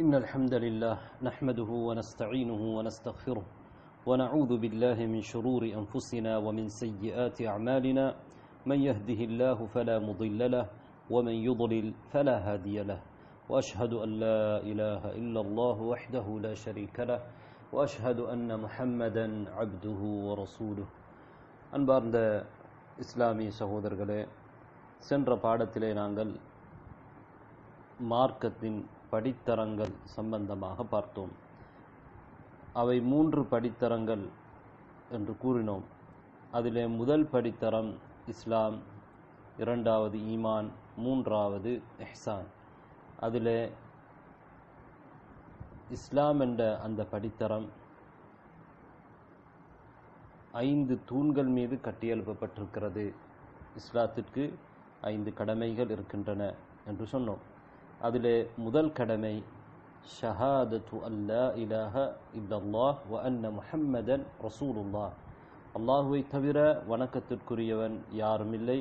إن الحمد لله نحمده ونستعينه ونستغفره ونعوذ بالله من شرور أنفسنا ومن سيئات أعمالنا. من يهده الله فلا مضل له ومن يضلل فلا هادي له. وأشهد أن لا إله إلا الله وحده لا شريك له وأشهد أن محمدا عبده ورسوله. أنبارد إسلامي سهودر சகோதர்களே சென்ற பாடத்திலே நாங்கள் மார்க்கத்தின் படித்தரங்கள் சம்பந்தமாக பார்த்தோம். அவை மூன்று படித்தரங்கள் என்று கூறினோம். அதிலே முதல் படித்தரம் இஸ்லாம் இரண்டாவது ஈமான் மூன்றாவது எஹ்சான் அதிலே இஸ்லாம் என்ற அந்த படித்தரம் ஐந்து தூண்கள் மீது கட்டியெழுப்பப்பட்டிருக்கிறது. இஸ்லாத்திற்கு ஐந்து கடமைகள் இருக்கின்றன என்று சொன்னோம். அதிலே முதல் கடமை ஷஹாதத்து அல்லா இலாஹ இல்லல்லாஹ் வ அன்ன முஹம்மதன் ரசூலுல்லா அல்லாஹுவை தவிர வணக்கத்திற்குரியவன் யாரும் இல்லை.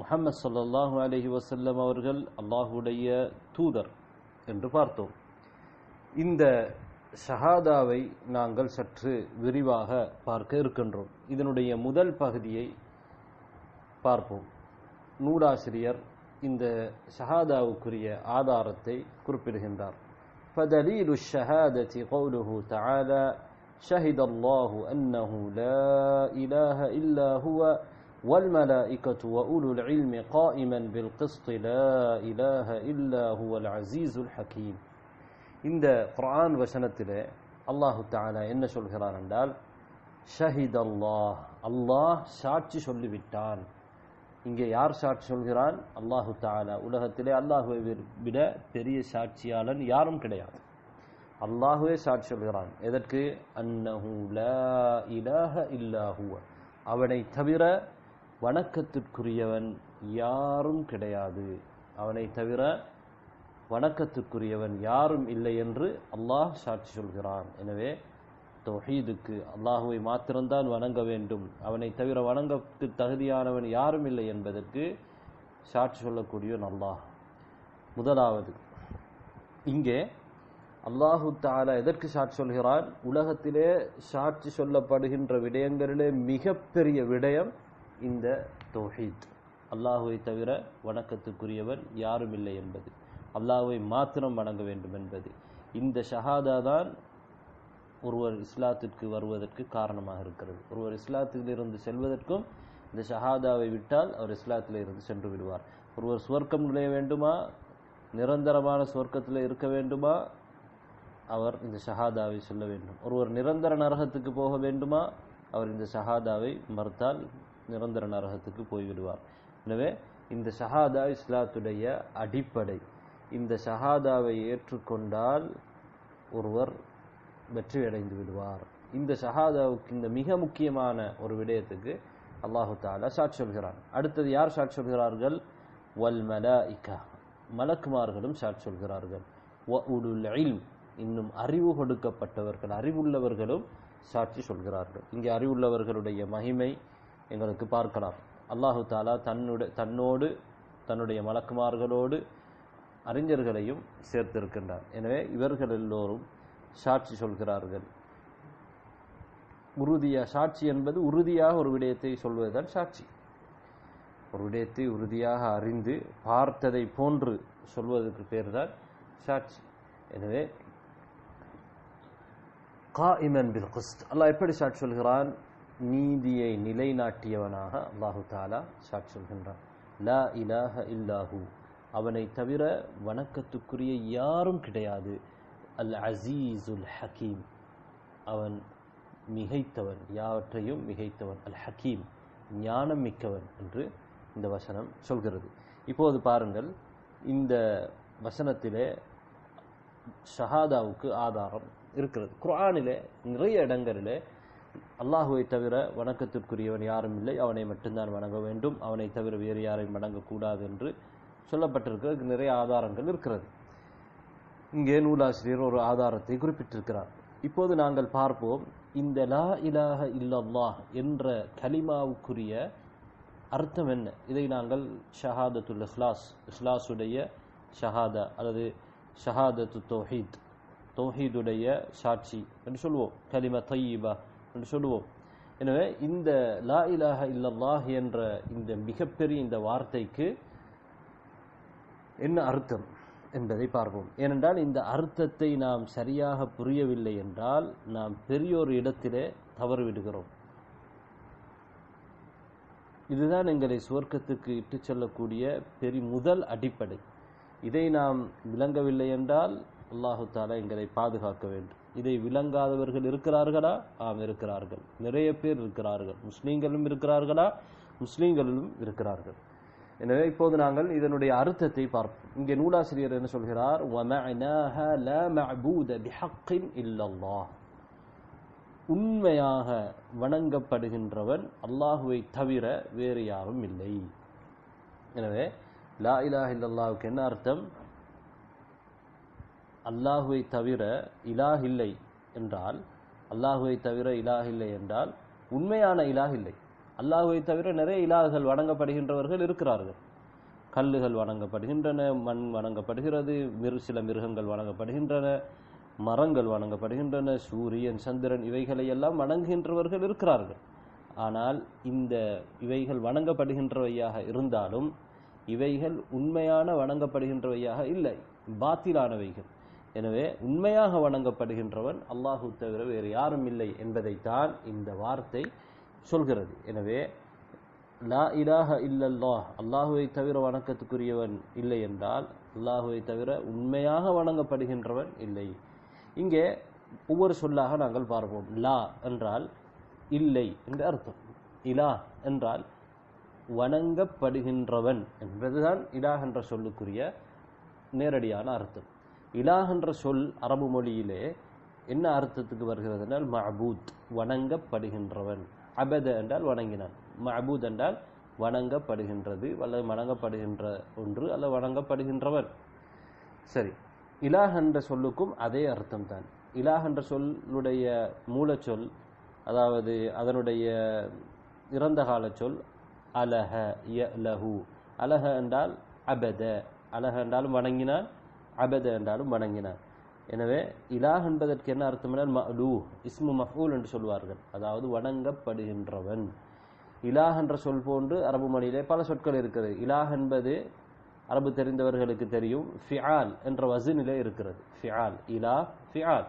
முஹம்மது சல்லாஹூ அலஹி வசல்லம் அவர்கள் அல்லாஹுடைய தூதர் என்று பார்த்தோம். இந்த ஷஹாதாவை நாங்கள் சற்று விரிவாக பார்க்க இருக்கின்றோம். இதனுடைய முதல் பகுதியை பார்ப்போம். நூலாசிரியர் இந்த ஷஹாதாவுக்குரிய ஆதாரத்தை குறிப்பிடுகின்றார் فدليل الشهادة قوله تعالى شهد الله أنه لا إله إلا هو والملائكة وأولو العلم قائما بالقسط لا إله إلا هو العزيز الحكيم இந்த குர்ஆன் வசனத்திலே அல்லாஹு தாலா என்ன சொல்கிறான் என்றால் ஷஹித் அல்லாஹ் அல்லாஹ் சாட்சி சொல்லிவிட்டான் இங்கே யார் சாட்சி சொல்கிறான்? அல்லாஹு தாலா உலகத்திலே அல்லாஹுவை விட பெரிய சாட்சியாளன் யாரும் கிடையாது. அல்லாஹுவே சாட்சி சொல்கிறான். எதற்கு? அன்னஹூ லா இலாஹ இல்லாஹுவ அவனை தவிர வணக்கத்திற்குரியவன் யாரும் கிடையாது. அவனை தவிர வணக்கத்துக்குரியவன் யாரும் இல்லை என்று அல்லாஹ் சாட்சி சொல்கிறான். எனவே தொஹீதுக்கு அல்லாஹுவை மாத்திரம்தான் வணங்க வேண்டும். அவனை தவிர வணங்கத்து தகுதியானவன் யாரும் இல்லை என்பதற்கு சாட்சி சொல்லக்கூடிய அல்லாஹ். முதலாவது இங்கே அல்லாஹு தாலா எதற்கு சாட்சி சொல்கிறான்? உலகத்திலே சாட்சி சொல்லப்படுகின்ற விடயங்களிலே மிகப்பெரிய விடயம் இந்த தொஹீத். அல்லாஹுவை தவிர வணக்கத்துக்குரியவன் யாரும் இல்லை என்பது. அல்லாஹுவை மாத்திரம் வணங்க வேண்டும் என்பது. இந்த ஷஹாதா தான் ஒருவர் இஸ்லாத்திற்கு வருவதற்கு காரணமாக இருக்கிறது. ஒருவர் இஸ்லாத்தில் இருந்து செல்வதற்கும் இந்த ஷஹாதாவை விட்டால் அவர் இஸ்லாத்தில் இருந்து சென்று விடுவார். ஒருவர் சுவர்க்கம் நுழைய வேண்டுமா? நிரந்தரமான சுவர்க்கத்தில் இருக்க வேண்டுமா? அவர் இந்த ஷஹாதாவை சொல்ல வேண்டும். ஒருவர் நிரந்தர நரகத்துக்கு போக வேண்டுமா? அவர் இந்த ஷஹாதாவை மறுத்தால் நிரந்தர நரகத்துக்கு போய்விடுவார். எனவே இந்த ஷஹாதா இஸ்லாத்துடைய அடிப்படை. இந்த ஷஹாதாவை ஏற்றுக்கொண்டால் ஒருவர் வெற்றி அடைந்து விடுவார் இந்த ஷஹாதாவுக்கு இந்த மிக முக்கியமான ஒரு விடயத்துக்கு அல்லாஹு தாலா சாட்சி சொல்கிறான். அடுத்தது யார் சாட்சி சொல்கிறார்கள்? வல் மலாஇகா மலக்குமார்களும் சாட்சி சொல்கிறார்கள். வ உலுல் இல்ம். இன்னும் அறிவு கொடுக்கப்பட்டவர்கள் அறிவுள்ளவர்களும் சாட்சி சொல்கிறார்கள். இங்கே அறிவுள்ளவர்களுடைய மகிமை எங்களுக்கு பார்க்கலாம். அல்லாஹு தாலா தன்னுடைய தன்னோடு தன்னுடைய மலக்குமார்களோடு அறிஞர்களையும் சேர்த்திருக்கின்றார். எனவே இவர்கள் எல்லோரும் சாட்சி சொல்கிறார்கள். உறுதியாக சாட்சி என்பது உறுதியாக ஒரு விடயத்தை சொல்வதுதான் சாட்சி. ஒரு விடயத்தை உறுதியாக அறிந்து பார்த்ததை போன்று சொல்வதற்கு பேர் தான் சாட்சி. எனவே காஇமன் பில் குஸ்த் அல்லாஹ் எப்படி சாட்சி சொல்கிறான்? நீதியை நிலைநாட்டியவனாக அல்லாஹு தாலா சாட்சி சொல்கின்றான். லா இலாஹ இல்லாஹூ. அவனை தவிர வணக்கத்துக்குரிய யாரும் கிடையாது. அல் அசீசுல் ஹக்கீம் அவன் மிகைத்தவன் யாவற்றையும் மிகைத்தவன். அல் ஹக்கீம் ஞானம் மிக்கவன் என்று இந்த வசனம் சொல்கிறது. இப்போது பாருங்கள் இந்த வசனத்திலே ஷஹாதாவுக்கு ஆதாரம் இருக்கிறது. குரானிலே நிறைய இடங்களிலே அல்லாஹுவை தவிர வணக்கத்திற்குரியவன் யாரும் இல்லை. அவனை மட்டும்தான் வணங்க வேண்டும். அவனை தவிர வேறு யாரையும் வணங்கக்கூடாது என்று சொல்லப்பட்டிருக்கிறது. நிறைய ஆதாரங்கள் இருக்கிறது. இங்கே நூலாசிரியர் ஒரு ஆதாரத்தை குறிப்பிட்டிருக்கிறார். இப்போது நாங்கள் பார்ப்போம். இந்த லா இலாஹ இல்லல்லாஹ் என்ற கலிமாவுக்குரிய அர்த்தம் என்ன? இதை நாங்கள் ஷஹாதத்துல் இஹ்லாஸ் இஹ்லாஸுடைய ஷஹாதா அல்லது ஷஹாதத்து தௌஹீத் தௌஹீதுடைய சாட்சி என்று சொல்லுவோம் கலிம தையீபா என்று சொல்லுவோம் எனவே இந்த லா இலாஹ இல்லல்லாஹ் என்ற இந்த மிகப்பெரிய இந்த வார்த்தைக்கு என்ன அர்த்தம்? என்பதை பார்ப்போம். ஏனென்றால் இந்த அர்த்தத்தை நாம் சரியாக புரியவில்லை என்றால் நாம் பெரியோர் இடத்திலே தவறு விடுகிறோம். இதுதான் எங்களை சுவர்க்கத்துக்கு இட்டுச் செல்லக்கூடிய பெரிய முதல் அடிப்படை. இதை நாம் விளங்கவில்லை என்றால் அல்லாஹு தாலா எங்களை பாதுகாக்க வேண்டும். இதை விளங்காதவர்கள் இருக்கிறார்களா? ஆம் இருக்கிறார்கள். நிறைய பேர் இருக்கிறார்கள். முஸ்லீம்களும் இருக்கிறார்களா? முஸ்லீம்களிலும் இருக்கிறார்கள். எனவே இப்போது நாங்கள் இதனுடைய அர்த்தத்தை பார்ப்போம். இங்கே நூலாசிரியர் என்ன சொல்கிறார்? உண்மையாக வணங்கப்படுகின்றவன் அல்லாஹுவை தவிர வேறு யாரும் இல்லை. எனவே லா இலா இல்லல்லாவுக்கு என்ன அர்த்தம்? அல்லாஹுவை தவிர இலாஹ் இல்லை என்றால் அல்லாஹுவை தவிர இலாஹ் இல்லை என்றால் உண்மையான இலாஹ் இல்லை. அல்லாஹுவை தவிர நிறைய இலாகுகள் வணங்கப்படுகின்றவர்கள் இருக்கிறார்கள். கல்லுகள் வணங்கப்படுகின்றன மண் வணங்கப்படுகிறது மிரு சில மிருகங்கள் வணங்கப்படுகின்றன மரங்கள் வணங்கப்படுகின்றன சூரியன் சந்திரன் இவைகளை எல்லாம் வணங்குகின்றவர்கள் இருக்கிறார்கள். ஆனால் இந்த இவைகள் வணங்கப்படுகின்றவையாக இருந்தாலும் இவைகள் உண்மையான வணங்கப்படுகின்றவையாக இல்லை பாத்திலானவைகள். எனவே உண்மையாக வணங்கப்படுகின்றவன் அல்லாஹு தவிர வேறு யாரும் இல்லை என்பதைத்தான் இந்த வார்த்தை சொல்கிறது. எனவே லா இலாஹ இல்லல்லாஹ் அல்லாஹுவை தவிர வணக்கத்துக்குரியவன் இல்லை என்றால் அல்லாஹுவை தவிர உண்மையாக வணங்கப்படுகின்றவன் இல்லை. இங்கே ஒவ்வொரு சொல்லாக நாங்கள் பார்ப்போம். லா என்றால் இல்லை என்று அர்த்தம். இலா என்றால் வணங்கப்படுகின்றவன் என்பதுதான் இலாஹ் என்ற சொல்லுக்குரிய நேரடியான அர்த்தம். இலாஹ் என்ற சொல் அரபு மொழியிலே என்ன அர்த்தத்துக்கு வருகிறது என்றால் மஹபூத் வணங்கப்படுகின்றவன். அபத என்றால் வணங்கினான். மபூத் என்றால் வணங்கப்படுகின்றது அல்லது வணங்கப்படுகின்ற ஒன்று அல்லது வணங்கப்படுகின்றவர். சரி. இலாஹ் என்ற சொல்லுக்கும் அதே அர்த்தம் தான் இலாஹ் என்ற சொல்லுடைய மூலச்சொல் அதாவது அதனுடைய இறந்த கால சொல் அலஹ யலஹு. அலஹ என்றால் அபத. அலஹ என்றாலும் வணங்கினான் அபத என்றாலும் வணங்கினான். எனவே இலாஹ் என்பதற்கு என்ன அர்த்தம் என்றால் மலூ இஸ்மு மஃபூல் என்று சொல்வார்கள். அதாவது வணங்கப்படுகின்றவன். இலாஹ் என்ற சொல் போன்று அரபு மொழியிலே பல சொற்கள் இருக்கிறது. இலாஹ் என்பது அரபு தெரிந்தவர்களுக்கு தெரியும். ஃபியால் என்ற வசனிலே இருக்கிறது. ஃபியால் இலா ஃபியால்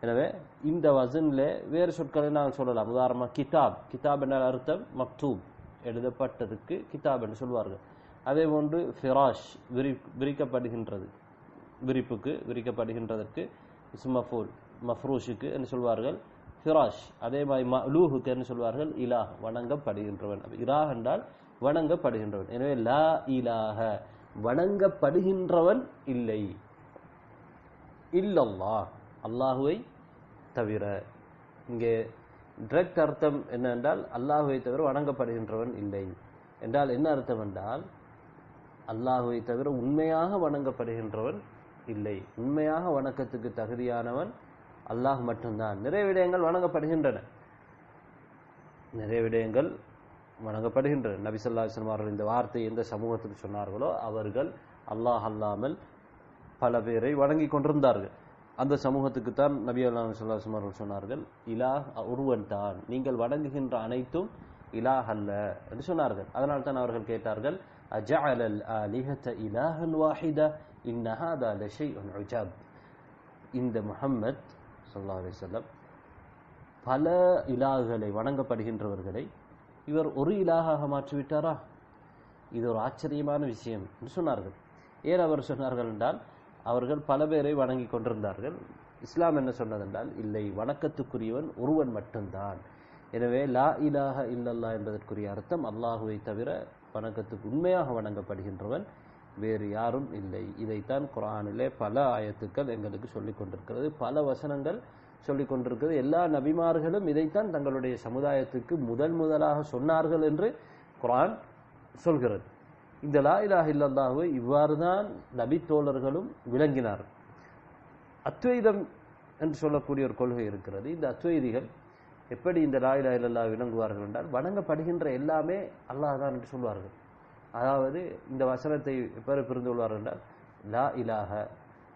எனவே இந்த வசனிலே வேறு சொற்களை நாங்கள் சொல்லலாம். உதாரணமாக கிதாப். கிதாப் என்ற அர்த்தம் மக்தூப். எழுதப்பட்டதுக்கு கிதாப் என்று சொல்வார்கள். அதே போன்று ஃபிராஷ் விரி விரிக்கப்படுகின்றது. விரிப்புக்கு விரிக்கப்படுகின்றதற்கு இஸ்மஃபூல் மஃப்ரூஷுக்கு என்று சொல்வார்கள். ஃபிராஷ் அதே மாதிரி மலூஹுக்கு என்று சொல்வார்கள். இலாஹ் வணங்கப்படுகின்றவன். இலாஹ் என்றால் வணங்கப்படுகின்றவன். எனவே லா இலாஹ வணங்கப்படுகின்றவன் இல்லை. இல்லல்லா அல்லாஹுவை தவிர. இங்கே டிரெக்ட் அர்த்தம் என்னென்றால் அல்லாஹுவை தவிர வணங்கப்படுகின்றவன் இல்லை. என்றால் என்ன அர்த்தம் என்றால் அல்லாஹுவை தவிர உண்மையாக வணங்கப்படுகின்றவன் இல்லை. உண்மையாக வணக்கத்துக்கு தகுதியானவன் அல்லாஹ் மட்டும்தான். நிறைய விடயங்கள் வணங்கப்படுகின்றன. நிறைய விடயங்கள் வணங்கப்படுகின்றன. நபி ஸல்லல்லாஹு அவர்கள் இந்த வார்த்தை எந்த சமூகத்துக்கு சொன்னார்களோ அவர்கள் அல்லாஹ் அல்லாமல் பல பேரை வணங்கி கொண்டிருந்தார்கள். அந்த சமூகத்துக்கு தான் நபி அல்லாஹ் ஸல்லல்லாஹு அவர்கள் சொன்னார்கள் இலாஹ் ஒருவன் தான். நீங்கள் வணங்குகின்ற அனைத்தும் இலா அல்ல என்று சொன்னார்கள். அதனால் தான் அவர்கள் கேட்டார்கள் அஜஅல அல் ஆலிஹத இலாஹன் வாஹிதா இன்ன லஷை லஷைஉன் உஜாப் இந்த முஹம்மத் ஸல்லல்லாஹு அலைஹி பல இலாகுகளை வணங்கப்படுகின்றவர்களை இவர் ஒரு இலாகாக மாற்றிவிட்டாரா? இது ஒரு ஆச்சரியமான விஷயம் என்று சொன்னார்கள். ஏன் அவர் சொன்னார்கள் என்றால் அவர்கள் பல பேரை வணங்கி கொண்டிருந்தார்கள். இஸ்லாம் என்ன சொன்னதென்றால் இல்லை வணக்கத்துக்குரியவன் ஒருவன் மட்டும்தான். எனவே லா இலாக இல்லல்லா என்பதற்குரிய அர்த்தம் அல்லாஹுவை தவிர வணக்கத்துக்கு உண்மையாக வணங்கப்படுகின்றவன் வேறு யாரும் இல்லை. இதைத்தான் குரானிலே பல ஆயத்துக்கள் எங்களுக்கு சொல்லிக் கொண்டிருக்கிறது. பல வசனங்கள் சொல்லிக் கொண்டிருக்கிறது. எல்லா நபிமார்களும் இதைத்தான் தங்களுடைய சமுதாயத்துக்கு முதல் முதலாக சொன்னார்கள் என்று குரான் சொல்கிறது. இந்த லா இலாஹ இல்லல்லாஹுவை இவ்வாறு தான் நபி தோழர்களும் விளங்கினார் அத்வைதம் என்று சொல்லக்கூடிய ஒரு கொள்கை இருக்கிறது. இந்த அத்வைதிகள் எப்படி இந்த லா இலாஹ விளங்குவார்கள் என்றால் வணங்கப்படுகின்ற எல்லாமே அல்லாஹ் தான் என்று சொல்வார்கள். அதாவது இந்த வசனத்தை எப்போது புரிந்து கொள்வார்கள் என்றால் லா இலாக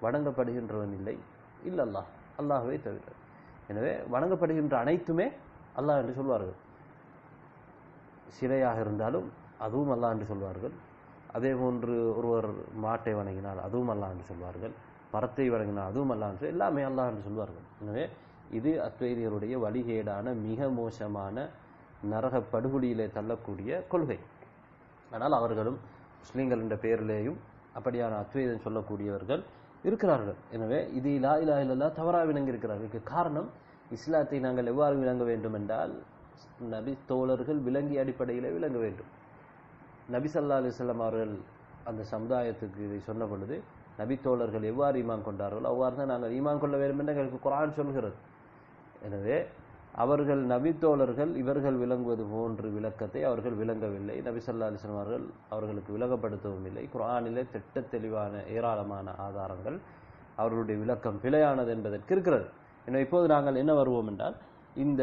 வணங்கப்படுகின்றவன் இல்லை இல்லல்லாஹ் அல்லாஹவே தவிர. எனவே வணங்கப்படுகின்ற அனைத்துமே அல்லாஹ் என்று சொல்வார்கள். சிலையாக இருந்தாலும் அதுவும் அல்லாஹ் என்று சொல்வார்கள். அதே போன்று ஒருவர் மாட்டை வணங்கினால் அதுவும் அல்லாஹ் என்று சொல்வார்கள். மரத்தை வணங்கினால் அதுவும் அல்லாஹ் என்று எல்லாமே அல்லாஹ் என்று சொல்வார்கள். எனவே இது அத்வைதியருடைய வழிகேடான மிக மோசமான நரக படுகொலியிலே தள்ளக்கூடிய கொள்கை. ஆனால் அவர்களும் முஸ்லீம்கள் என்ற பெயரிலேயும் அப்படியான அத்வைதம் சொல்லக்கூடியவர்கள் இருக்கிறார்கள். எனவே இது லா இலா இல்லல்லா தவறாக விளங்கியிருக்கிறார்கள். இதுக்கு காரணம் இஸ்லாத்தை நாங்கள் எவ்வாறு விளங்க வேண்டும் என்றால் நபி தோழர்கள் விளங்கிய அடிப்படையிலே விளங்க வேண்டும். நபி சல்லா அலிஸ்லாம் அவர்கள் அந்த சமுதாயத்துக்கு இதை சொன்ன பொழுது நபி தோழர்கள் எவ்வாறு ஈமான் கொண்டார்களோ அவ்வாறு தான் நாங்கள் ஈமான் கொள்ள வேண்டும் என்று எங்களுக்கு குரான் சொல்கிறது. எனவே அவர்கள் நபி தோழர்கள் இவர்கள் விளங்குவது போன்று விளக்கத்தை அவர்கள் விளங்கவில்லை. நபிசல்லா ஸல்லல்லாஹு அவர்கள் அவர்களுக்கு விளங்கப்படுத்தவும் இல்லை. குரானிலே திட்ட தெளிவான ஏராளமான ஆதாரங்கள் அவர்களுடைய விளக்கம் பிழையானது என்பதற்கு இருக்கிறது. எனவே இப்போது நாங்கள் என்ன வருவோம் என்றால் இந்த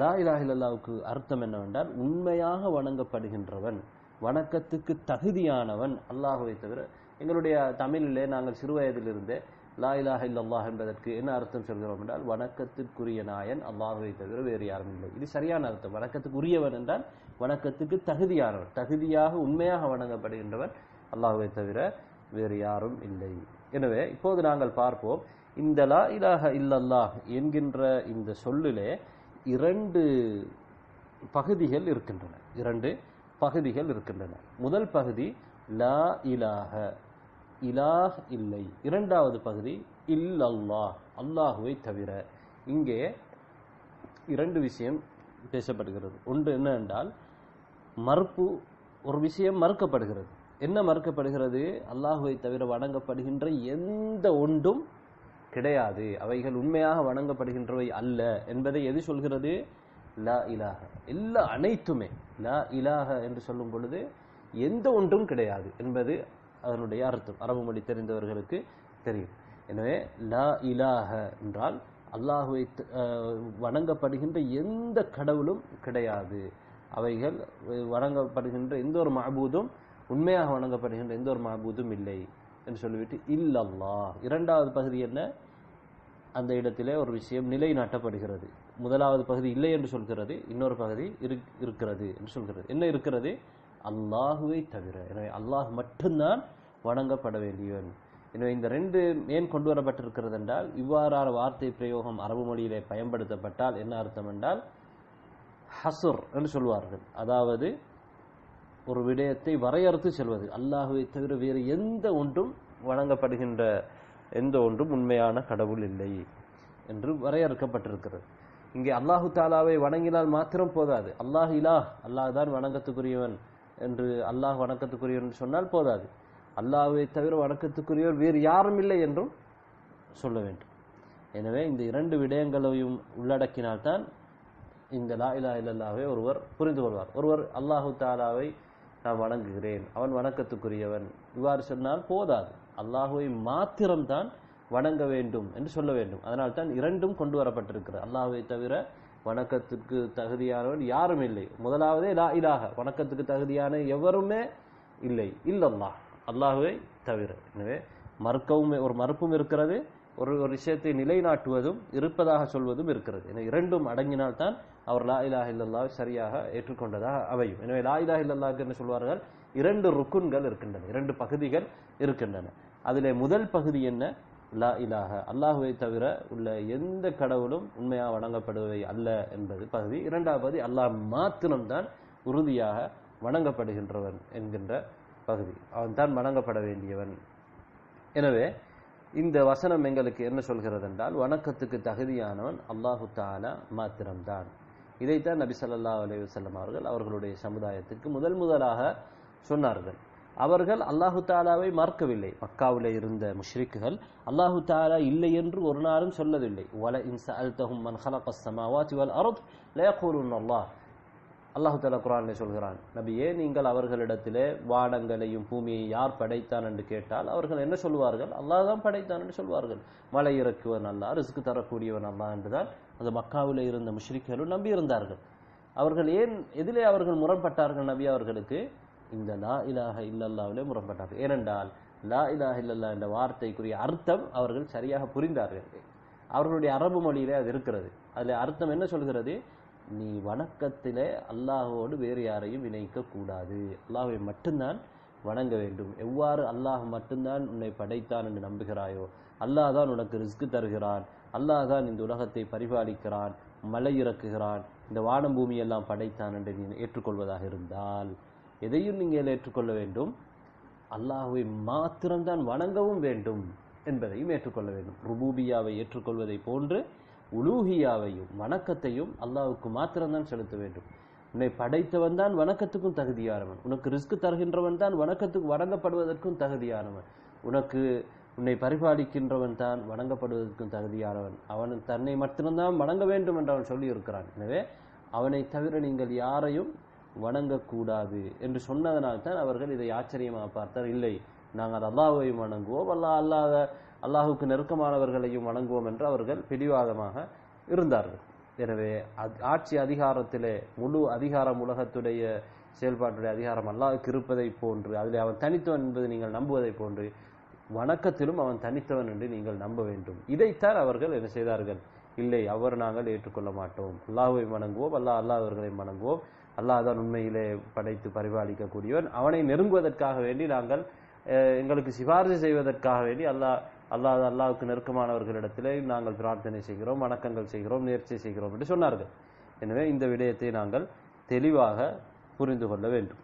லா இலாஹில்லாவுக்கு அர்த்தம் என்னவென்றால் உண்மையாக வணங்கப்படுகின்றவன் வணக்கத்துக்கு தகுதியானவன் அல்லாஹுவை தவிர எங்களுடைய தமிழிலே நாங்கள் சிறுவயதிலிருந்தே லா இலாஹ இல்லல்லாஹ் என்பதற்கு என்ன அர்த்தம் சொல்கிறோம் என்றால் வணக்கத்திற்குரிய நாயன் அல்லாஹுவை தவிர வேறு யாரும் இல்லை. இது சரியான அர்த்தம். வணக்கத்துக்குரியவன் என்றால் வணக்கத்துக்கு தகுதியானவர் தகுதியாக உண்மையாக வணங்கப்படுகின்றவன் அல்லாஹுவை தவிர வேறு யாரும் இல்லை. எனவே இப்போது நாங்கள் பார்ப்போம். இந்த லா இலாஹ இல்லல்லாஹ் என்கின்ற இந்த சொல்லிலே இரண்டு பகுதிகள் இருக்கின்றன. இரண்டு பகுதிகள் இருக்கின்றன. முதல் பகுதி லா இலாஹ. இலாஹ் இல்லை. இரண்டாவது பகுதி இல்லல்லாஹ். அல்லாஹுவை தவிர. இங்கே இரண்டு விஷயம் பேசப்படுகிறது. ஒன்று என்ன என்றால் மறுப்பு ஒரு விஷயம் மறுக்கப்படுகிறது. என்ன மறுக்கப்படுகிறது? அல்லாஹுவை தவிர வணங்கப்படுகின்ற எந்த ஒன்றும் கிடையாது. அவைகள் உண்மையாக வணங்கப்படுகின்றவை அல்ல. என்பதை எது சொல்கிறது? லா இலாக எல்லா அனைத்துமே லா இலாக என்று சொல்லும் பொழுது எந்த ஒன்றும் கிடையாது என்பது அதனுடைய அர்த்தம். அரபு மொழி தெரிந்தவர்களுக்கு தெரியும். எனவே லா இலாக என்றால் அல்லாஹுவை வணங்கப்படுகின்ற எந்த கடவுளும் கிடையாது. அவைகள் வணங்கப்படுகின்ற எந்த ஒரு மபூதும் உண்மையாக வணங்கப்படுகின்ற எந்த ஒரு மபூதும் இல்லை என்று சொல்லிவிட்டு இல்லல்லா இரண்டாவது பகுதி என்ன? அந்த இடத்திலே ஒரு விஷயம் நிலைநாட்டப்படுகிறது. முதலாவது பகுதி இல்லை என்று சொல்கிறது இன்னொரு பகுதி இருக்கிறது என்று சொல்கிறது. என்ன இருக்கிறது? அல்லாஹுவை தவிர. எனவே அல்லாஹ் மட்டும்தான் வணங்கப்பட வேண்டியவன். எனவே இந்த ரெண்டு ஏன் கொண்டு வரப்பட்டிருக்கிறது என்றால் இவ்வாறான வார்த்தை பிரயோகம் அரபு மொழியிலே பயன்படுத்தப்பட்டால் என்ன அர்த்தம் என்றால் ஹசுர் என்று சொல்வார்கள். அதாவது ஒரு விடயத்தை வரையறுத்து செல்வது. அல்லாஹுவை தவிர வேறு எந்த ஒன்றும் வணங்கப்படுகின்ற எந்த ஒன்றும் உண்மையான கடவுள் இல்லை என்று வரையறுக்கப்பட்டிருக்கிறது. இங்கே அல்லாஹு தாலாவை வணங்கினால் மாத்திரம் போதாது. அல்லாஹ் இலாஹ் அல்லாஹ் தான் வணங்கத்துக்குரியவன் என்று அல்லாஹ் வணக்கத்துக்குரியவர் என்று சொன்னால் போதாது. அல்லாஹ்வை தவிர வணக்கத்துக்குரியவர் வேறு யாரும் இல்லை என்றும் சொல்ல வேண்டும். எனவே இந்த இரண்டு விடயங்களையும் உள்ளடக்கினால்தான் இந்த லா இலா இல்லல்லாவை ஒருவர் புரிந்து கொள்வார். ஒருவர் அல்லாஹு தாலாவை நான் வணங்குகிறேன். அவன் வணக்கத்துக்குரியவன். இவ்வாறு சொன்னால் போதாது. அல்லாஹுவை மாத்திரம்தான் வணங்க வேண்டும் என்று சொல்ல வேண்டும். அதனால் தான் இரண்டும் கொண்டு வரப்பட்டிருக்கிறது. அல்லாஹுவை தவிர வணக்கத்துக்கு தகுதியானவன் யாரும் இல்லை. முதலாவதே லா இலாக வணக்கத்துக்கு தகுதியான எவருமே இல்லை. இல்லல்லாஹ் அல்லாஹுவை தவிர. எனவே மறுக்கவும் ஒரு மறுப்பும் இருக்கிறது. ஒரு ஒரு விஷயத்தை நிலைநாட்டுவதும் இருப்பதாக சொல்வதும் இருக்கிறது. எனவே இரண்டும் அடங்கினால்தான் அவர் லா இலாஹ இல்லல்லாஹ் சரியாக ஏற்றுக்கொண்டதாக அமையும். எனவே லா இலாஹ இல்லல்லாஹ்க்கு என்ன சொல்வார்கள்? இரண்டு ருக்குன்கள் இருக்கின்றன. இரண்டு பகுதிகள் இருக்கின்றன. அதிலே முதல் பகுதி என்ன? லா இலாக அல்லாஹுவை தவிர உள்ள எந்த கடவுளும் உண்மையாக வணங்கப்படுவை அல்ல என்பது பகுதி. இரண்டாவது பகுதி அல்லாஹ் மாத்திரம்தான் உறுதியாக வணங்கப்படுகின்றவன் என்கின்ற பகுதி. அவன் தான் வணங்கப்பட வேண்டியவன். எனவே இந்த வசனம் எங்களுக்கு என்ன சொல்கிறது என்றால் வணக்கத்துக்கு தகுதியானவன் அல்லாஹு தாலா மாத்திரம்தான். இதைத்தான் நபி சல்லா அலி வல்லம் அவர்கள் அவர்களுடைய சமுதாயத்துக்கு முதல் முதலாக சொன்னார்கள். அவர்கள் அல்லாஹு தாலாவை மறக்கவில்லை. மக்காவில் இருந்த முஷ்ரிக்குகள் அல்லாஹு தாலா இல்லை என்று ஒரு நாளும் சொல்லவில்லை. வல இன் சஅல்தஹும் மன் ஹலகஸ் ஸமாவாதி வல் அர்த் லயக்கூலுன் அல்லாஹ். அல்லாஹு தாலா குரானில் சொல்கிறான் நபியே நீங்கள் அவர்களிடத்திலே வானங்களையும் பூமியை யார் படைத்தான் என்று கேட்டால் அவர்கள் என்ன சொல்வார்கள்? அல்லாஹ் தான் படைத்தான் என்று சொல்வார்கள். மலை இறக்குவன் அல்லா ரிஸ்க்கு தரக்கூடியவன் அல்லா என்றுதான் அந்த மக்காவில் இருந்த முஷ்ரிக்களும் நம்பி இருந்தார்கள் அவர்கள் ஏன் எதிலே அவர்கள் முரண்பட்டார்கள் நபி அவர்களுக்கு? இந்த லா இலாஹ இல்லல்லாவிலே முரண்பட்டார்கள். ஏனென்றால் லா இலாஹ இல்லல்லா என்ற வார்த்தைக்குரிய அர்த்தம் அவர்கள் சரியாக புரிந்தார்கள். அவர்களுடைய அரபு மொழியிலே அது இருக்கிறது. அதில் அர்த்தம் என்ன சொல்கிறது? நீ வணக்கத்திலே அல்லாஹோடு வேறு யாரையும் இணைக்க கூடாது அல்லாஹை மட்டும்தான் வணங்க வேண்டும். எவ்வாறு அல்லாஹ் மட்டும்தான் உன்னை படைத்தான் என்று நம்புகிறாயோ அல்லாஹ் தான் உனக்கு ரிஸ்க் தருகிறான். அல்லாஹ் தான் இந்த உலகத்தை பரிபாலிக்கிறான் மலை இறக்குகிறான். இந்த வானம் பூமியெல்லாம் படைத்தான் என்று நீ ஏற்றுக்கொள்வதாக இருந்தால் எதையும் நீங்கள் ஏற்றுக்கொள்ள வேண்டும். அல்லாஹுவை மாத்திரம்தான் வணங்கவும் வேண்டும் என்பதையும் ஏற்றுக்கொள்ள வேண்டும். ருபூபியாவை ஏற்றுக்கொள்வதை போன்று உலூஹியாவையும் வணக்கத்தையும் அல்லாவுக்கு மாத்திரம்தான் செலுத்த வேண்டும். உன்னை படைத்தவன் தான் வணக்கத்துக்கும் தகுதியானவன். உனக்கு ரிஸ்க் தருகின்றவன் தான் வணக்கத்துக்கு வணங்கப்படுவதற்கும் தகுதியானவன். உனக்கு உன்னை பரிபாலிக்கின்றவன் தான் வணங்கப்படுவதற்கும் தகுதியானவன். அவன் தன்னை மட்டும்தான் வணங்க வேண்டும் என்று அவன் சொல்லியிருக்கிறான். எனவே அவனை தவிர நீங்கள் யாரையும் வணங்கக்கூடாது என்று சொன்னதனால் தான் அவர்கள் இதை ஆச்சரியமாக பார்த்தார். இல்லை நாங்கள் அல்லாஹ்வையும் வணங்குவோம். அல்லாஹ் அல்லாத அல்லாஹுக்கு நெருக்கமானவர்களையும் வணங்குவோம் என்று அவர்கள் பிடிவாதமாக இருந்தார்கள். எனவே ஆட்சி அதிகாரத்திலே முழு அதிகாரம் உலகத்துடைய செயல்பாட்டுடைய அதிகாரம் அல்லாவுக்கு இருப்பதை போன்று அதில் அவன் தனித்தவன் என்பது நீங்கள் நம்புவதை போன்று வணக்கத்திலும் அவன் தனித்தவன் என்று நீங்கள் நம்ப வேண்டும். இதைத்தான் அவர்கள் என்ன செய்தார்கள்? இல்லை அவர் நாங்கள் ஏற்றுக்கொள்ள மாட்டோம். அல்லாஹுவை வணங்குவோம். அல்லாஹ் அவர்களை வணங்குவோம். அல்லாதான் உண்மையிலே படைத்து பரிபாலிக்கக்கூடியவன். அவனை நெருங்குவதற்காக வேண்டி நாங்கள் எங்களுக்கு சிபாரிசு செய்வதற்காக வேண்டி அல்லாஹ் அல்லாஹ் அல்லாவுக்கு நெருக்கமானவர்களிடத்திலே நாங்கள் பிரார்த்தனை செய்கிறோம் வணக்கங்கள் செய்கிறோம் நேர்ச்சி செய்கிறோம் என்று சொன்னார்கள். எனவே இந்த விடயத்தை நாங்கள் தெளிவாக புரிந்து கொள்ள வேண்டும்.